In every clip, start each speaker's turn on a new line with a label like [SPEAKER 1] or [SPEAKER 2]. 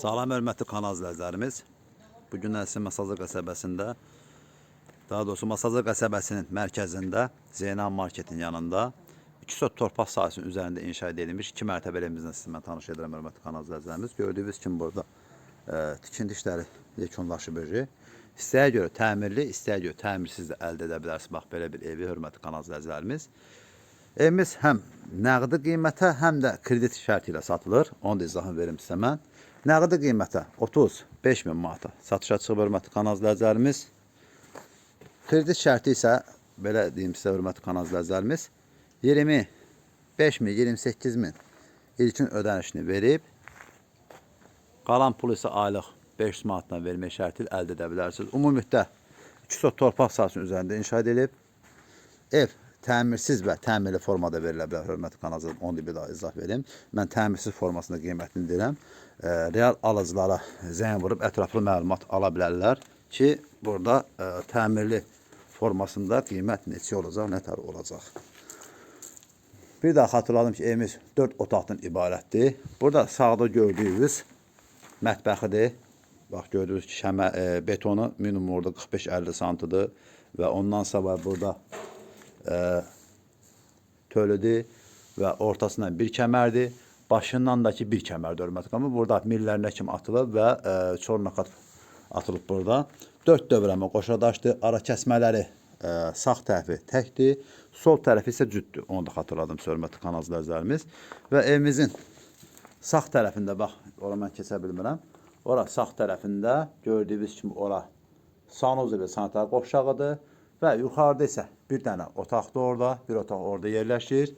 [SPEAKER 1] Salam hörmətli kanal izləyicilərimiz. Bu gün Əsin Masazır qəsəbəsində, daha doğrusu Masazır qəsəbəsinin mərkəzində, Zeynal Marketin yanında 2 sot torpaq sahəsinin üzərində inşa edilmiş 2 mərtəbəli evimizlə sizi mən tanış edirəm hörmətli kanal izləyicilərimiz. Gördüyünüz kimi burada e, tikinti işləri yekunlaşıb. İstəyə görə təmirli, istəyə görə təmirsiz də əldə edə bilərsiniz. Bax belə bir evi hörmətli kanal izləyicilərimiz. Evimiz həm nəqdi qiymətə, həm də kredit şərti ilə satılır. Onu da izahını verim sizə mən. Nəqdi qiymətə 35 min manata satışa çıxıb hörmətli kanal izləyicilərimiz. Kredit şərti isə belə deyim sizə hörmətli kanal izləyicilərimiz 25 min, 28 min ilkin ödənişini verib qalan pul isə aylıq 500 manatdan vermək şərti əldə edə bilərsiniz. Ümumilikdə 2 sot torpaq sahəsinin üzərində inşa edilib. Ev təmirsiz və təmirli formada verilə bilər. Hörmətli kanalcılar, onu bir daha izah verim. Mən təmirsiz formasında qiymətini deyirəm. Real alıcılara zəng vurub ətraflı məlumat ala bilərlər ki, burada e, təmirli formasında qiymət neçə olacaq, nə tər olacaq. Bir daha xatırladım ki, evimiz 4 otaqdan ibarətdir. Burada sağda gördüyünüz mətbəxidir. Bax gördüyünüz ki, şəmə e, betonu minimum orada 45-50 santıdır və ondan sonra burada tölüdür və ortasından bir kəmərdir. Başından da ki bir kəmər dörmətlik amma burada millərinə kimi atılıb və e, çornakat atılıb burada. 4 dövrəmə qoşadaşdır. Ara kəsmələri e, sağ tərəfi təkdir, sol tərəfi isə cütdür. Onu da xatırladım hörmətli kanal izləyicilərimiz. Və evimizin sağ tərəfində bax, ora mən keçə bilmirəm. Ora sağ tərəfində gördüyünüz kimi ora sanuzu və sanitar qovşağıdır və yuxarıda isə bir dənə otaqdır orada, bir otaq orada yerləşir.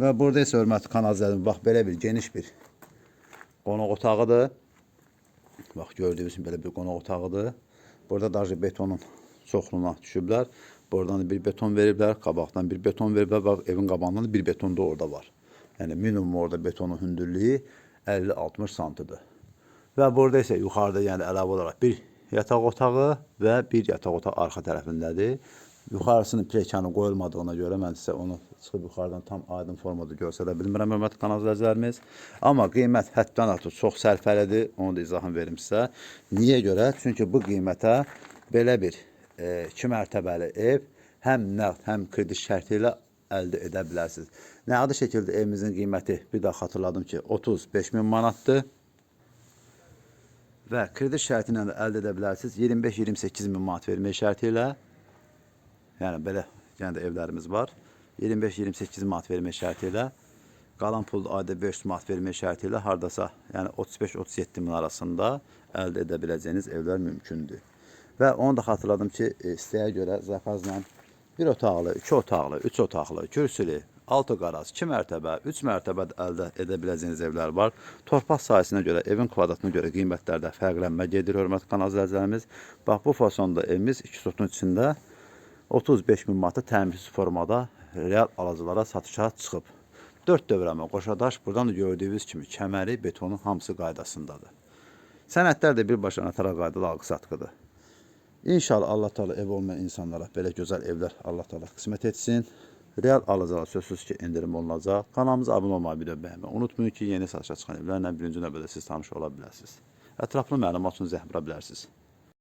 [SPEAKER 1] Və burada isə hörmətli kanal izləyicilərimiz, bax belə bir geniş bir qonaq otağıdır. Bax gördüyünüz belə bir qonaq otağıdır. Burada daşı betonun çoxluğuna düşüblər. Buradan da bir beton veriblər, qabaqdan bir beton veriblər. Bax evin qabağından da bir beton da orada var. Yəni minimum orada betonun hündürlüyü 50-60 santıdır. Və burada isə yuxarıda yəni əlavə olaraq bir yataq otağı və bir yataq otağı arxa tərəfindədir. Yuxarısının plekanı qoyulmadığına görə mən sizə onu çıxıb yuxarıdan tam aydın formada göstərə bilmirəm hörmətli kanal izləyicilərimiz. Amma qiymət həddən artıq çox sərfəlidir. Onu da izahını verim sizə. Niyə görə? Çünki bu qiymətə belə bir e, iki mərtəbəli ev həm nəqd, həm kredit şərti ilə əldə edə bilərsiniz. Nəqdi şəkildə evimizin qiyməti bir daha xatırladım ki 35 min manatdır. Və kredit şərti ilə də əldə edə bilərsiniz 25-28 min manat vermək şərti ilə. Yəni belə yəni var. 25-28 manat vermək şərti ilə. Qalan pul ayda 500 manat vermək şərti hardasa yəni 35-37 min arasında əldə edə biləcəyiniz evlər mümkündür. Və onu da xatırladım ki, e, istəyə görə zakazla bir otaqlı, iki otaqlı, üç otaqlı, kürsülü, altı qaraz, 2 mərtəbə, 3 mərtəbə də əldə edə biləcəyiniz evlər var. Torpaq sahəsinə görə, evin kvadratına görə qiymətlərdə fərqlənmə gedir, hörmətli kanal izləyicilərimiz. Bax bu fasonda evimiz 2 sotun içində 35 min manata təmirsiz formada real alıcılara satışa çıxıb. 4 dövrəmə qoşadaş buradan da gördüyünüz kimi kəməri, betonu hamısı qaydasındadır. Sənədlər də birbaşa notara qaydalı alqı-satqıdır. İnşallah Allah Teala ev olmayan insanlara belə gözəl evlər Allah Teala qismət etsin. Real alıcılara sözsüz ki indirim olunacaq. Kanalımıza abunə olmayı, video bəyənməyi unutmayın ki, yeni satışa çıxan evlərlə birinci növbədə siz tanış ola bilərsiniz. Ətraflı məlumat üçün vura bilərsiniz.